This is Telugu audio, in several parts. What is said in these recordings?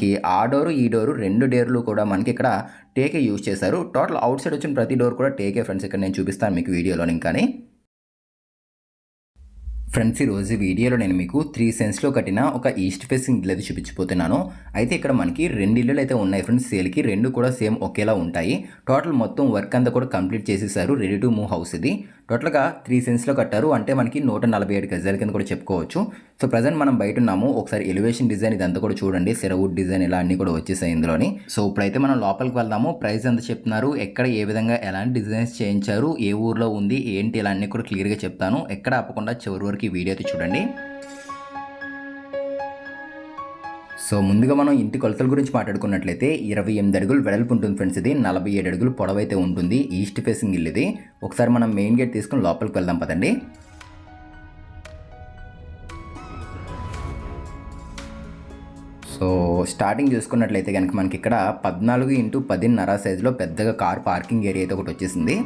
మనకి ఆ డోరు ఈ డోరు రెండు డేర్లు కూడా మనకి ఇక్కడ టేకే యూజ్ చేశారు. టోటల్ అవుట్ సైడ్ వచ్చిన ప్రతి డోర్ కూడా టేకే ఫ్రెండ్స్. ఇక్కడ నేను చూపిస్తాను మీకు వీడియోలో ఇంకాని ఫ్రెండ్స్ ఈరోజు వీడియోలో నేను మీకు త్రీ సెన్స్లో కట్టిన ఒక ఈస్ట్ ఫేసింగ్ ఇల్లు అయితే చూపించిపోతున్నాను అయితే ఇక్కడ మనకి రెండు ఇల్లులు అయితే ఉన్నాయి ఫ్రెండ్స్. సేల్కి రెండు కూడా సేమ్ ఒకేలా ఉంటాయి. టోటల్ మొత్తం వర్క్ అంతా కూడా కంప్లీట్ చేసేసారు. రెడీ టు మూవ్ హౌస్ ఇది. టోటల్గా త్రీ సెన్స్లో కట్టారు. అంటే మనకి నూట నలభై ఏడు గజాల కింద కూడా చెప్పుకోవచ్చు. సో ప్రజెంట్ మనం బయట ఉన్నాము. ఒకసారి ఎలివేషన్ డిజైన్ ఇదంతా కూడా చూడండి. సెరవుడ్ డిజైన్ ఇలా అన్నీ కూడా వచ్చేసాయి ఇందులోని. సో ఇప్పుడైతే మనం లోపలికి వెళ్దాము. ప్రైస్ ఎంత చెప్తున్నారు? ఎక్కడ ఏ విధంగా ఎలాంటి డిజైన్స్ చేయించారు? ఏ ఊర్లో ఉంది? ఏంటి? ఇలా అన్నీ కూడా క్లియర్గా చెప్తాను. ఎక్కడ ఆపకుండా చివరి వరకు వీడియో అయితే చూడండి. సో ముందుగా మనం ఇంటి కొలతల గురించి మాట్లాడుకున్నట్లయితే ఇరవై ఎనిమిది అడుగులు వెడల్పు ఉంటుంది ఫ్రెండ్స్ ఇది నలభై ఏడు అడుగులు పొడవైతే ఉంటుంది ఈస్ట్ ఫేసింగ్ ఇల్లు ఇది. ఒకసారి మనం మెయిన్ గేట్ తీసుకుని లోపలికి వెళ్దాం పదండి. సో స్టార్టింగ్ చూసుకున్నట్లయితే కనుక మనకి ఇక్కడ పద్నాలుగు ఇంటూ పదిన్నర సైజులో పెద్దగా కార్ పార్కింగ్ ఏరియా అయితే ఒకటి వచ్చేసింది.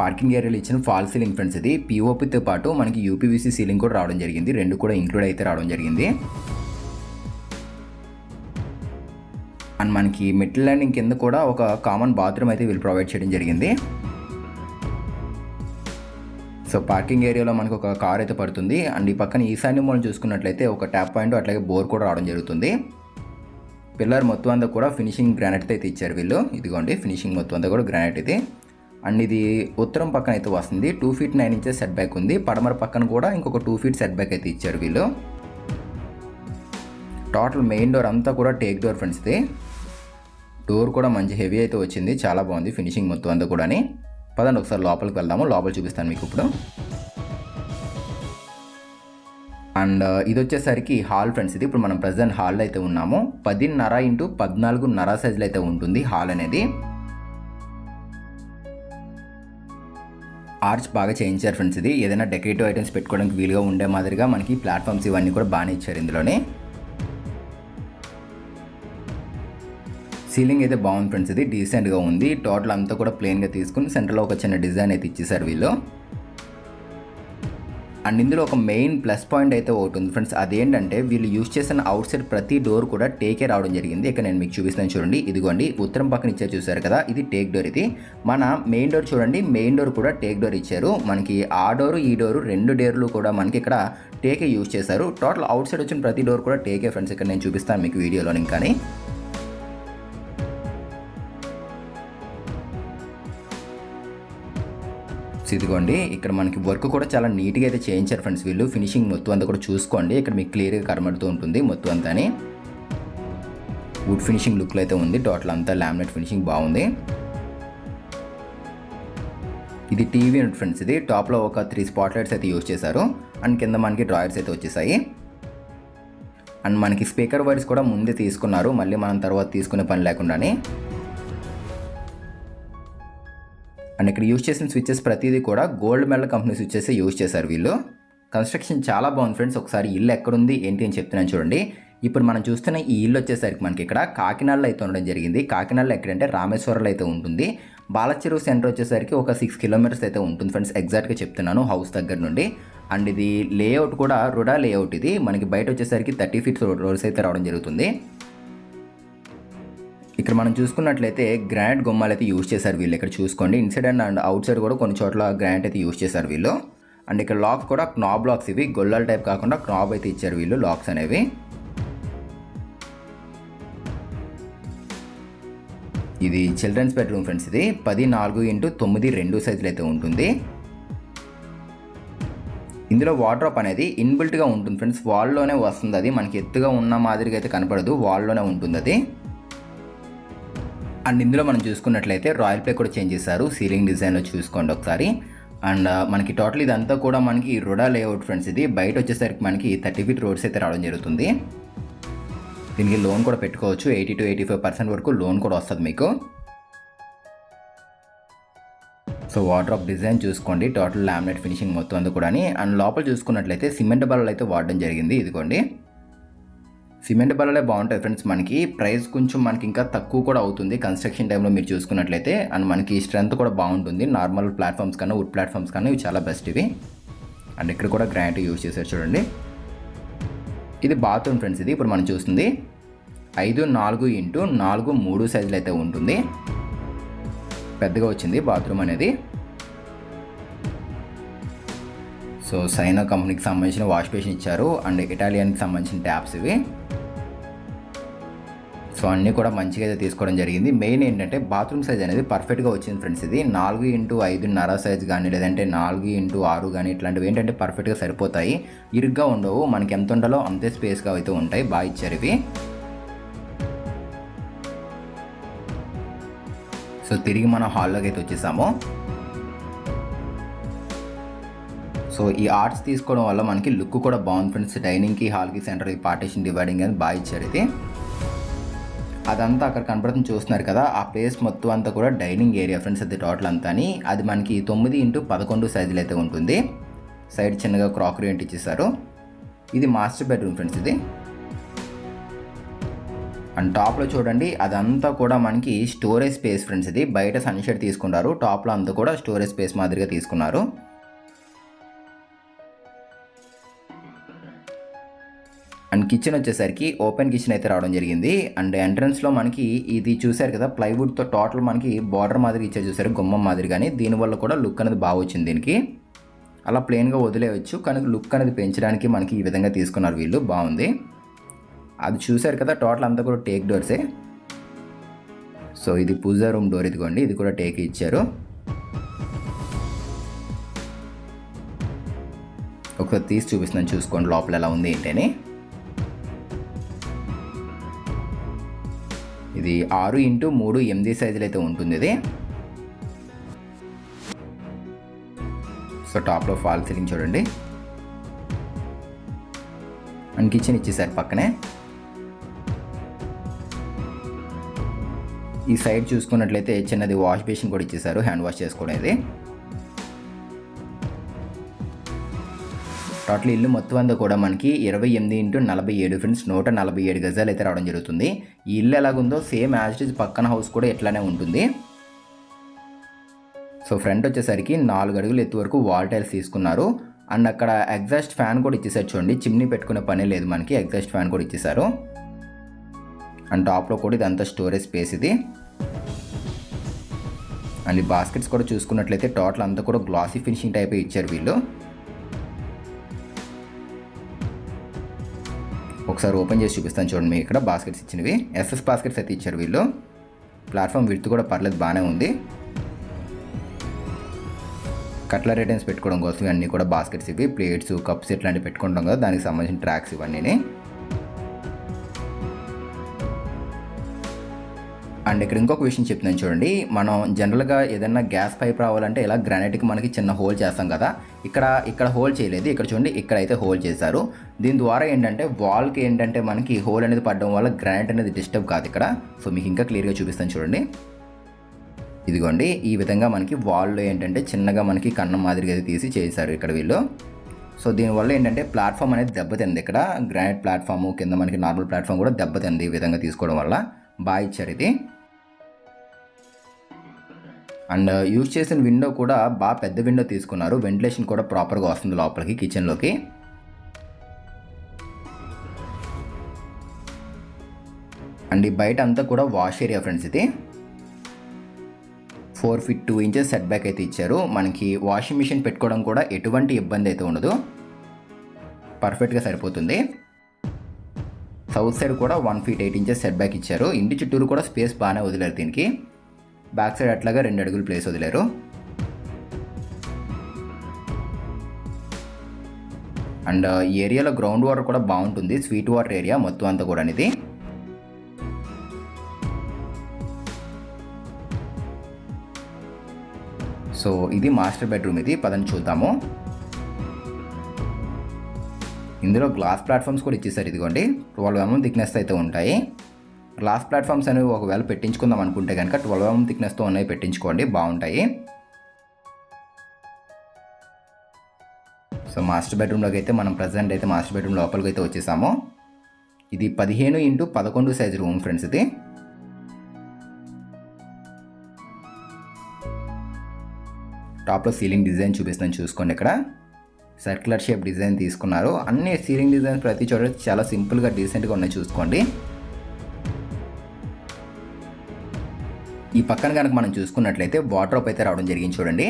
పార్కింగ్ ఏరియాలో ఇచ్చిన ఫాల్ సీలింగ్ ఫ్రెండ్స్ ఇది. పీఓపితో పాటు మనకి యూపీవీసీ సీలింగ్ కూడా రావడం జరిగింది. రెండు కూడా ఇంక్లూడ్ అయితే రావడం జరిగింది. అండ్ మనకి మిడిల్ ల్యాండింగ్ కింద కూడా ఒక కామన్ బాత్రూమ్ అయితే వీళ్ళు ప్రొవైడ్ చేయడం జరిగింది. సో పార్కింగ్ ఏరియాలో మనకు ఒక కార్ అయితే పడుతుంది. అండ్ ఈ పక్కన ఈశాన్య మూలం చూసుకున్నట్లయితే ఒక ట్యాప్ పాయింట్ అట్లాగే బోర్ కూడా రావడం జరుగుతుంది. పిల్లర్ మొత్తం అంతా కూడా ఫినిషింగ్ గ్రానైట్ అయితే ఇచ్చారు వీళ్ళు. ఇదిగోండి ఫినిషింగ్ మొత్తం అంతా కూడా గ్రానైట్ ఇది. అండ్ ఇది ఉత్తరం పక్కన అయితే వస్తుంది. Two feet nine inches set back ఉంది. పడమర పక్కన కూడా ఇంకొక టూ ఫీట్ సెట్ బ్యాక్ అయితే ఇచ్చారు వీళ్ళు. టోటల్ మెయిన్ డోర్ అంతా కూడా టేక్ డోర్ ఫ్రెండ్స్ ఇది డోర్ కూడా మంచి హెవీ అయితే వచ్చింది. చాలా బాగుంది ఫినిషింగ్ మొత్తం అంతా కూడా పదండి ఒకసారి లోపలికి వెళ్దాము. లోపల చూపిస్తాను మీకు ఇప్పుడు. అండ్ ఇది వచ్చేసరికి హాల్ ఫ్రెండ్స్ ఇది. ఇప్పుడు మనం ప్రజెంట్ హాల్లో అయితే ఉన్నాము. పదిన్నర ఇంటూ పద్నాలుగున్నర సైజులో అయితే ఉంటుంది హాల్ అనేది. ఆర్చ్ బాగా చేయించారు ఫ్రెండ్స్ ఇది. ఏదైనా డెకరేటివ్ ఐటమ్స్ పెట్టుకోవడానికి వీలుగా ఉండే మాదిరిగా మనకి ప్లాట్ఫామ్స్ ఇవన్నీ కూడా బాగానే ఇచ్చారు ఇందులోనే. సీలింగ్ అయితే బాగుంది ఫ్రెండ్స్. ఇది డీసెంట్గా ఉంది. టోటల్ అంతా కూడా ప్లెయిన్గా తీసుకుని సెంటర్లో ఒక చిన్న డిజైన్ అయితే ఇచ్చేసారు వీళ్ళు. అండ్ ఇందులో ఒక మెయిన్ ప్లస్ పాయింట్ అయితే ఒకటి ఉంది ఫ్రెండ్స్. అదేంటంటే వీళ్ళు యూజ్ చేసిన అవుట్ సైడ్ ప్రతి డోర్ కూడా టేకే రావడం జరిగింది. ఇక్కడ నేను మీకు చూపిస్తాను చూడండి. ఇదిగోండి ఉత్తరం పక్కన ఇచ్చారు చూసారు కదా? ఇది టేక్ డోర్ ఇది. మన మెయిన్ డోర్ చూడండి మెయిన్ డోర్ కూడా టేక్ డోర్ ఇచ్చారు. మనకి ఆ డోరు ఈ డోరు రెండు డోర్లు కూడా మనకి ఇక్కడ టేకే యూజ్ చేశారు. టోటల్ అవుట్ సైడ్ వచ్చిన ప్రతి డోర్ కూడా టేకే ఫ్రెండ్స్. ఇక్కడ నేను చూపిస్తాను మీకు వీడియోలో ఇంకాని ఇదిగోండి. ఇక్కడ మనకి వర్క్ కూడా చాలా నీట్గా అయితే చేయించారు ఫ్రెండ్స్ వీళ్ళు. ఫినిషింగ్ మొత్తం అంతా కూడా చూసుకోండి. ఇక్కడ మీకు క్లియర్గా కనబడుతూ ఉంటుంది మొత్తం అంతాని. వుడ్ ఫినిషింగ్ లుక్లో అయితే ఉంది. టోటల్ అంతా లామినేట్ ఫినిషింగ్ బాగుంది. ఇది టీవీ యూనిట్ ఫ్రెండ్స్ ఇది. టాప్లో ఒక త్రీ స్పాట్ లైట్స్ అయితే యూజ్ చేశారు. అండ్ కింద మనకి డ్రాయర్స్ అయితే వచ్చేసాయి. అండ్ మనకి స్పీకర్ వైర్స్ కూడా ముందే తీసుకున్నారు. మళ్ళీ మనం తర్వాత తీసుకునే పని లేకుండానే. అండ్ ఇక్కడ యూజ్ చేసిన స్విచ్చెస్ ప్రతిదీ కూడా gold medal company switches use చేశారు వీళ్ళు. కన్స్ట్రక్షన్ చాలా బాగుంది ఫ్రెండ్స్. ఒకసారి ఇల్లు ఎక్కడుంది ఏంటి అని చెప్తున్నాను చూడండి. ఇప్పుడు మనం చూస్తున్న ఈ ఇల్లు వచ్చేసరికి మనకి ఇక్కడ కాకినాడలో అయితే ఉండడం జరిగింది. కాకినాడలో ఎక్కడంటే రామేశ్వరంలో అయితే ఉంటుంది. బాలచెరువు సెంటర్ వచ్చేసరికి ఒక సిక్స్ కిలోమీటర్స్ అయితే ఉంటుంది ఫ్రెండ్స్. ఎగ్జాక్ట్గా చెప్తున్నాను హౌస్ దగ్గర నుండి. అండ్ ఇది లేఅవుట్ కూడా రుడా లేఅవుట్ ఇది. మనకి బయట వచ్చేసరికి థర్టీ ఫీట్ రోడ్స్ అయితే రావడం జరుగుతుంది. ఇక్కడ మనం చూసుకున్నట్లయితే గ్రాండ్ గుమ్మాలు అయితే యూజ్ చేశారు వీళ్ళు. ఇక్కడ చూసుకోండి. Inside and and outside కూడా కొన్ని చోట్ల గ్రాండ్ అయితే యూజ్ చేశారు వీళ్ళు. అండ్ ఇక్కడ లాక్స్ కూడా క్నాబ్ లాక్స్ ఇవి. గొల్లల టైప్ కాకుండా క్నాబ్ అయితే ఇచ్చారు వీళ్ళు లాక్స్ అనేవి. ఇది చిల్డ్రన్స్ బెడ్రూమ్ ఫ్రెండ్స్ ఇది. పది నాలుగు ఇంటూ తొమ్మిది రెండు సైజులు అయితే ఉంటుంది. ఇందులో వాడ్రాప్ అనేది ఇన్బిల్ట్గా ఉంటుంది ఫ్రెండ్స్ వాల్లోనే వస్తుంది అది. మనకి ఎత్తుగా ఉన్న మాదిరిగా అయితే కనపడదు. వాల్లోనే ఉంటుంది అది. అండ్ ఇందులో మనం చూసుకున్నట్లయితే రాయల్ ప్లే కూడా చేంజ్ చేశారు. సీలింగ్ డిజైన్లో చూసుకోండి ఒకసారి. అండ్ మనకి టోటల్ ఇదంతా కూడా మనకి రుడా లేఅవుట్ ఫ్రెండ్స్ ఇది. బయట వచ్చేసరికి మనకి థర్టీ ఫీట్ రోడ్స్ అయితే రావడం జరుగుతుంది. దీనికి లోన్ కూడా పెట్టుకోవచ్చు. Eighty to eighty five percent వరకు లోన్ కూడా వస్తుంది మీకు. సో వాటర్ ఆఫ్ డిజైన్ చూసుకోండి. టోటల్ లామినేట్ ఫినిషింగ్ మొత్తం అందు కూడా అండ్ లోపల చూసుకున్నట్లయితే సిమెంట్ బల్లలు అయితే వాడడం జరిగింది. ఇదిగోండి. సిమెంట్ బల్లలే బాగుంటాయి ఫ్రెండ్స్ మనకి ప్రైస్ కొంచెం మనకి ఇంకా తక్కువ కూడా అవుతుంది. కన్స్ట్రక్షన్ టైంలో మీరు చూసుకున్నట్లయితే అండ్ మనకి స్ట్రెంత్ కూడా బాగుంటుంది. నార్మల్ ప్లాట్ఫామ్స్ కన్నా వుడ్ ప్లాట్ఫామ్స్ కన్నా ఇవి చాలా బెస్ట్ ఇవి. అండ్ ఇక్కడ కూడా గ్రానైట్ యూజ్ చేశారు చూడండి. ఇది బాత్రూమ్ ఫ్రెండ్స్ ఇది ఇప్పుడు మనం చూస్తుంది. ఐదు నాలుగు ఇంటూ నాలుగు మూడు సైజులు అయితే ఉంటుంది. పెద్దగా వచ్చింది బాత్రూమ్ అనేది. సో సైనా కంపెనీకి సంబంధించిన వాష్ బేసిన్ ఇచ్చారు. అండ్ ఇటాలియన్కి సంబంధించిన ట్యాప్స్ ఇవి. సో అన్నీ కూడా మంచిగా అయితే తీసుకోవడం జరిగింది. మెయిన్ ఏంటంటే బాత్రూమ్ సైజ్ అనేది పర్ఫెక్ట్గా వచ్చింది ఫ్రెండ్స్ ఇది. నాలుగు ఇంటూ ఐదున్నర సైజ్ కానీ లేదంటే నాలుగు ఇంటూ ఆరు కానీ ఇట్లాంటివి ఏంటంటే పర్ఫెక్ట్గా సరిపోతాయి. ఇరుగ్గా ఉండవు. మనకి ఎంత ఉండాలో అంతే స్పేస్గా అయితే ఉంటాయి. బాగా ఇచ్చారు ఇవి. సో తిరిగి మనం హాల్లోకి అయితే వచ్చేసాము. సో ఈ ఆర్ట్స్ తీసుకోవడం వల్ల మనకి లుక్ కూడా బాగుంది ఫ్రెండ్స్. డైనింగ్కి హాల్కి సెంటర్ పార్టీషన్ డివైడింగ్ అని బాగా ఇచ్చారు ఇది. అదంతా అక్కడ కనపడుతుంది చూస్తున్నారు కదా. ఆ ప్లేస్ మొత్తం అంతా కూడా డైనింగ్ ఏరియా ఫ్రెండ్స్ అది టోటల్ అంతా అని అది మనకి తొమ్మిది ఇంటూ పదకొండు సైజులు అయితే ఉంటుంది. సైడ్ చిన్నగా క్రాకరీ ఏంటి ఇచ్చేసారు ఇది మాస్టర్ బెడ్రూమ్ ఫ్రెండ్స్ ఇది. అండ్ టాప్లో చూడండి అదంతా కూడా మనకి స్టోరేజ్ స్పేస్ ఫ్రెండ్స్ ఇది. బయట సన్షెడ్ తీసుకున్నారు టాప్లో అంతా కూడా స్టోరేజ్ స్పేస్ మాదిరిగా తీసుకున్నారు. కిచెన్ వచ్చేసరికి ఓపెన్ కిచెన్ అయితే రావడం జరిగింది. అండ్ ఎంట్రన్స్లో మనకి ఇది చూసారు కదా ప్లైవుడ్తో టోటల్ మనకి బార్డర్ మాదిరి ఇచ్చారు చూసారు గుమ్మం మాదిరి కానీ దీనివల్ల కూడా లుక్ అనేది బాగా వచ్చింది దీనికి. అలా ప్లెయిన్గా వదిలేయచ్చు కానీ లుక్ అనేది పెంచడానికి మనకి ఈ విధంగా తీసుకున్నారు వీళ్ళు. బాగుంది. అది చూశారు కదా టోటల్ అంతా కూడా టేక్ డోర్సే సో ఇది పూజా రూమ్ డోర్ ఇదిగోండి ఇది కూడా టేక్ ఇచ్చారు. ఒకసారి తీసి చూపిస్తున్నాను చూసుకోండి లోపల ఎలా ఉంది ఏంటని ఇది ఆరు ఇంటూ మూడు ఎనిమిది సైజులు అయితే ఉంటుంది ఇది. సో టాప్లో ఫాల్ సీలింగ్ చూడండి. అండ్ కిచెన్ ఇచ్చేసారు పక్కనే. ఈ సైడ్ చూసుకున్నట్లయితే చిన్నది వాష్ బేసిన్ కూడా ఇచ్చేసారు హ్యాండ్ వాష్ చేసుకునేది టోటల్ ఇల్లు మొత్తం అంతా కూడా మనకి ఇరవై ఎనిమిది ఇంటూ నలభై ఏడు ఫ్రెండ్స్ నూట నలభై ఏడు గజాలు అయితే రావడం జరుగుతుంది. ఈ ఇల్లు ఎలాగుందో సేమ్ యాజ్ ఇట్ పక్కన హౌస్ కూడా ఇట్లానే ఉంటుంది. సో ఫ్రంట్ వచ్చేసరికి నాలుగు అడుగులు ఎత్తు వరకు వాల్ టైల్స్ తీసుకున్నారు. అండ్ అక్కడ ఎగ్జాస్ట్ ఫ్యాన్ కూడా ఇచ్చేసారు చూడండి. చిమ్నీ పెట్టుకునే పని లేదు మనకి ఎగ్జాస్ట్ ఫ్యాన్ కూడా ఇచ్చేసారు. అండ్ టాప్లో కూడా ఇదంతా స్టోరేజ్ స్పేస్ ఇది. అండ్ ఈ బాస్కెట్స్ కూడా చూసుకున్నట్లయితే టోటల్ అంతా కూడా గ్లాసీ ఫినిషింగ్ టైప్ ఇచ్చారు వీళ్ళు. ఒకసారి ఓపెన్ చేసి చూపిస్తాను చూడండి మీకు ఇక్కడ బాస్కెట్స్ ఇచ్చినవి. ఎస్ఎస్ బాస్కెట్స్ అయితే ఇచ్చారు వీళ్ళు. ప్లాట్ఫామ్ విడ్త్ కూడా పర్లేదు బాగానే ఉంది. కట్లర్ ఐటమ్స్ పెట్టుకోవడం కోసం అన్నీ కూడా బాస్కెట్స్ ఇవి. ప్లేట్స్ కప్స్ ఇట్లాంటివి పెట్టుకుంటాం కదా దానికి సంబంధించిన ట్రాక్స్ ఇవన్నీ అండ్ ఇక్కడ ఇంకొక విషయం చెప్తున్నాను చూడండి. మనం జనరల్గా ఏదైనా గ్యాస్ పైప్ రావాలంటే ఇలా గ్రానైట్కి మనకి చిన్న హోల్ చేస్తాం కదా. ఇక్కడ ఇక్కడ హోల్ చేయలేదు. ఇక్కడ చూడండి ఇక్కడ అయితే హోల్ చేశారు. దీని ద్వారా ఏంటంటే వాల్కి ఏంటంటే మనకి హోల్ అనేది పడడం వల్ల గ్రానైట్ అనేది డిస్టర్బ్ కాదు ఇక్కడ. సో మీకు ఇంకా క్లియర్గా చూపిస్తాను చూడండి. ఇదిగోండి ఈ విధంగా మనకి వాల్లో ఏంటంటే చిన్నగా మనకి కన్నం మాదిరిగా అయితే తీసి చేశారు ఇక్కడ వీళ్ళు. సో దీనివల్ల ఏంటంటే ప్లాట్ఫామ్ అనేది దెబ్బతింది ఇక్కడ. గ్రానైట్ ప్లాట్ఫామ్ కింద మనకి నార్మల్ ప్లాట్ఫామ్ కూడా దెబ్బతింది ఈ విధంగా తీసుకోవడం వల్ల. బాగా ఇచ్చారు ఇది. అండ్ uh, యూజ్ చేసిన విండో కూడా బాగా పెద్ద విండో తీసుకున్నారు. వెంటిలేషన్ కూడా ప్రాపర్గా వస్తుంది లోపలికి కిచెన్లోకి అండ్ ఈ బయట అంతా కూడా వాష్ ఏరియా ఫ్రెండ్స్ ఇది. Four feet two inches set back అయితే ఇచ్చారు. మనకి వాషింగ్ మిషన్ పెట్టుకోవడం కూడా ఎటువంటి ఇబ్బంది అయితే ఉండదు. పర్ఫెక్ట్గా సరిపోతుంది. సౌత్ సైడ్ కూడా one feet eight inches set back ఇచ్చారు. ఇంటి చుట్టూరు కూడా స్పేస్ బాగానే వదిలేరు దీనికి. బ్యాక్ సైడ్ అట్లాగా రెండు అడుగులు ప్లేస్ వదిలేరు. అండ్ ఈ ఏరియాలో గ్రౌండ్ వాటర్ కూడా బాగుంటుంది. స్వీట్ వాటర్ ఏరియా మొత్తం అంతా కూడా అనేది. సో ఇది మాస్టర్ బెడ్రూమ్ ఇది. పదని చూద్దాము. ఇందులో గ్లాస్ ప్లాట్ఫామ్స్ కూడా ఇచ్చేసారు ఇదిగోండి. ట్వెల్వ్ ఎంఎం థిక్నెస్ అయితే ఉంటాయి. గ్లాస్ ప్లాట్ఫామ్స్ అనేవి ఒకవేళ పెట్టించుకుందాం అనుకుంటే కనుక ట్వెల్వ్ ఎంఎం థిక్నెస్తో ఉన్నాయి పెట్టించుకోండి బాగుంటాయి. సో మాస్టర్ బెడ్రూమ్లోకి అయితే మనం ప్రజెంట్ అయితే మాస్టర్ బెడ్రూమ్ లోపలికి అయితే వచ్చేసాము. ఇది పదిహేను ఇంటూ పదకొండు సైజ్ రూమ్ ఫ్రెండ్స్ ఇది. టాప్లో సీలింగ్ డిజైన్ చూపిస్తాను చూసుకోండి ఇక్కడ. సర్క్యులర్ షేప్ డిజైన్ తీసుకున్నారు. అన్ని సీలింగ్ డిజైన్స్ ప్రతి చోట చాలా సింపుల్గా డీసెంట్గా ఉన్నాయి చూసుకోండి. ఈ పక్కన కనుక మనం చూసుకున్నట్లయితే వాటర్ అయితే రావడం జరిగింది చూడండి.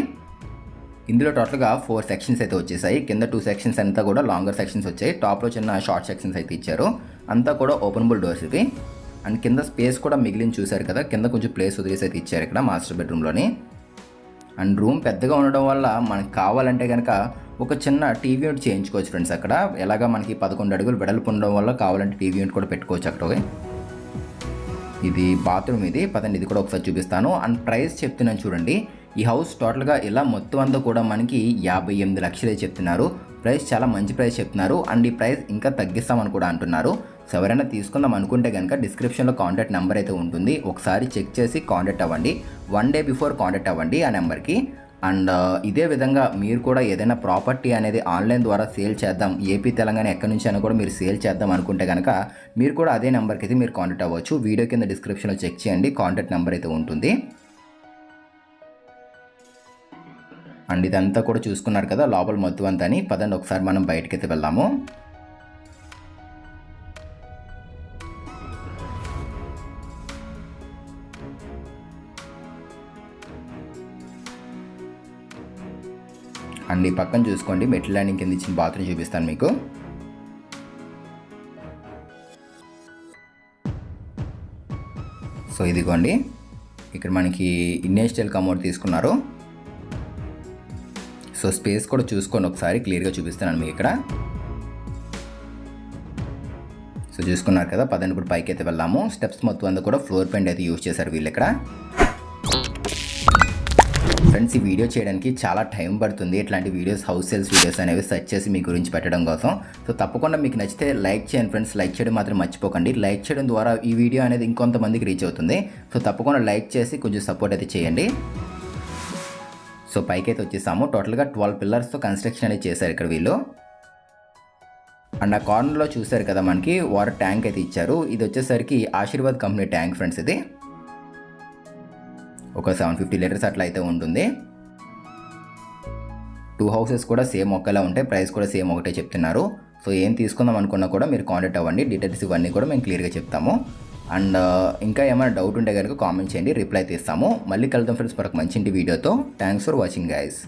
ఇందులో టోటల్గా ఫోర్ సెక్షన్స్ అయితే వచ్చేసాయి. కింద టూ సెక్షన్స్ అంతా కూడా లాంగర్ సెక్షన్స్ వచ్చాయి. టాప్లో చిన్న షార్ట్ సెక్షన్స్ అయితే ఇచ్చారు. అంతా కూడా ఓపెనబుల్ డోర్స్ ఇవి అండ్ కింద స్పేస్ కూడా మిగిలిన చూశారు కదా. కింద కొంచెం ప్లేస్ వదిలేసి అయితే ఇచ్చారు ఇక్కడ మాస్టర్ బెడ్రూమ్లోని అండ్ రూమ్ పెద్దగా ఉండడం వల్ల మనకు కావాలంటే కనుక ఒక చిన్న టీవీ యూనిట్ చేయించుకోవచ్చు ఫ్రెండ్స్ అక్కడ. ఎలాగా మనకి పదకొండు అడుగులు వెడల్పు ఉండడం వల్ల కావాలంటే టీవీ యూనిట్ కూడా పెట్టుకోవచ్చు అక్కడ. ఇది బాత్రూమ్ ఇది. పదండి ఇది కూడా ఒకసారి చూపిస్తాను. అండ్ ప్రైస్ చెప్తున్నాను చూడండి. ఈ హౌస్ టోటల్గా ఇలా మొత్తం అంతా కూడా మనకి యాభై ఎనిమిది లక్షలే చెప్తున్నారు. ప్రైస్ చాలా మంచి ప్రైస్ చెప్తున్నారు. అండ్ ఈ ప్రైస్ ఇంకా తగ్గిస్తామని కూడా అంటున్నారు. సో ఎవరైనా తీసుకుందాం అనుకుంటే కనుక డిస్క్రిప్షన్లో కాంటాక్ట్ నెంబర్ అయితే ఉంటుంది. ఒకసారి చెక్ చేసి కాంటాక్ట్ అవ్వండి. వన్ డే బిఫోర్ కాంటాక్ట్ అవ్వండి ఆ నెంబర్కి. అండ్ ఇదే విధంగా మీరు కూడా ఏదైనా ప్రాపర్టీ అనేది ఆన్లైన్ ద్వారా సేల్ చేద్దాం ఏపీ తెలంగాణ ఎక్కడి నుంచి అయినా కూడా మీరు సేల్ చేద్దాం అనుకుంటే కనుక మీరు కూడా అదే నెంబర్కి అయితే మీరు కాంటాక్ట్ అవ్వచ్చు. వీడియో కింద డిస్క్రిప్షన్లో చెక్ చేయండి. కాంటాక్ట్ నెంబర్ అయితే ఉంటుంది. అండ్ ఇదంతా కూడా చూసుకున్నారు కదా లోపల మొత్తం అంతా అని. పదండి ఒకసారి మనం బయటకి అయితే వెళ్దాము. అండ్ ఈ పక్కన చూసుకోండి. మెట్ల ల్యాండింగ్ కింద ఇచ్చిన బాత్రూమ్ చూపిస్తాను మీకు. సో ఇదిగోండి ఇక్కడ మనకి ఇండియన్ స్టైల్ కమోడ్ తీసుకున్నారు. సో స్పేస్ కూడా చూసుకోండి ఒకసారి క్లియర్గా చూపిస్తున్నాను మీకు ఇక్కడ. సో చూసుకున్నారు కదా పదండి ఇప్పుడు పైకి అయితే వెళ్ళాము స్టెప్స్ మొత్తం అంతా కూడా ఫ్లోర్ పెయింట్ అయితే యూజ్ చేశారు వీళ్ళు ఇక్కడ. ఫ్రెండ్స్ ఈ వీడియో చేయడానికి చాలా టైం పడుతుంది. ఇట్లాంటి వీడియోస్ హౌస్ సేల్స్ వీడియోస్ అనేవి సెర్చ్ చేసి మీ గురించి పెట్టడం కోసం. సో తప్పకుండా మీకు నచ్చితే లైక్ చేయండి ఫ్రెండ్స్. లైక్ చేయడం మాత్రం మర్చిపోకండి. లైక్ చేయడం ద్వారా ఈ వీడియో అనేది ఇంకొంతమందికి రీచ్ అవుతుంది. సో తప్పకుండా లైక్ చేసి కొంచెం సపోర్ట్ అయితే చేయండి. సో పైకి అయితే వచ్చేసాము టోటల్గా ట్వెల్వ్ పిల్లర్స్తో కన్స్ట్రక్షన్ అనేది చేశారు ఇక్కడ వీళ్ళు. అండ్ ఆ కార్నర్లో చూశారు కదా మనకి వాటర్ ట్యాంక్ అయితే ఇచ్చారు. ఇది వచ్చేసరికి ఆశీర్వాద్ కంపెనీ ట్యాంక్ ఫ్రెండ్స్ ఇది. ఒక సెవెన్ ఫిఫ్టీ లీటర్స్ అట్లా అయితే ఉంటుంది. టూ హౌసెస్ కూడా సేమ్ ఒకేలా ఉంటాయి ప్రైస్ కూడా సేమ్ ఒకటే చెప్తున్నారు. సో ఏం తీసుకుందాం అనుకున్నా కూడా మీరు కాంటాక్ట్ అవ్వండి. డీటెయిల్స్ ఇవన్నీ కూడా మేము క్లియర్గా చెప్తాము. అండ్ uh, ఇంకా ఏమైనా డౌట్ ఉంటే కనుక కామెంట్ చేయండి. రిప్లై తీస్తాము. మళ్ళీ కలుద్దాం ఫ్రెండ్స్ మరొక మంచి ఇంటి వీడియోతో. Thanks for watching guys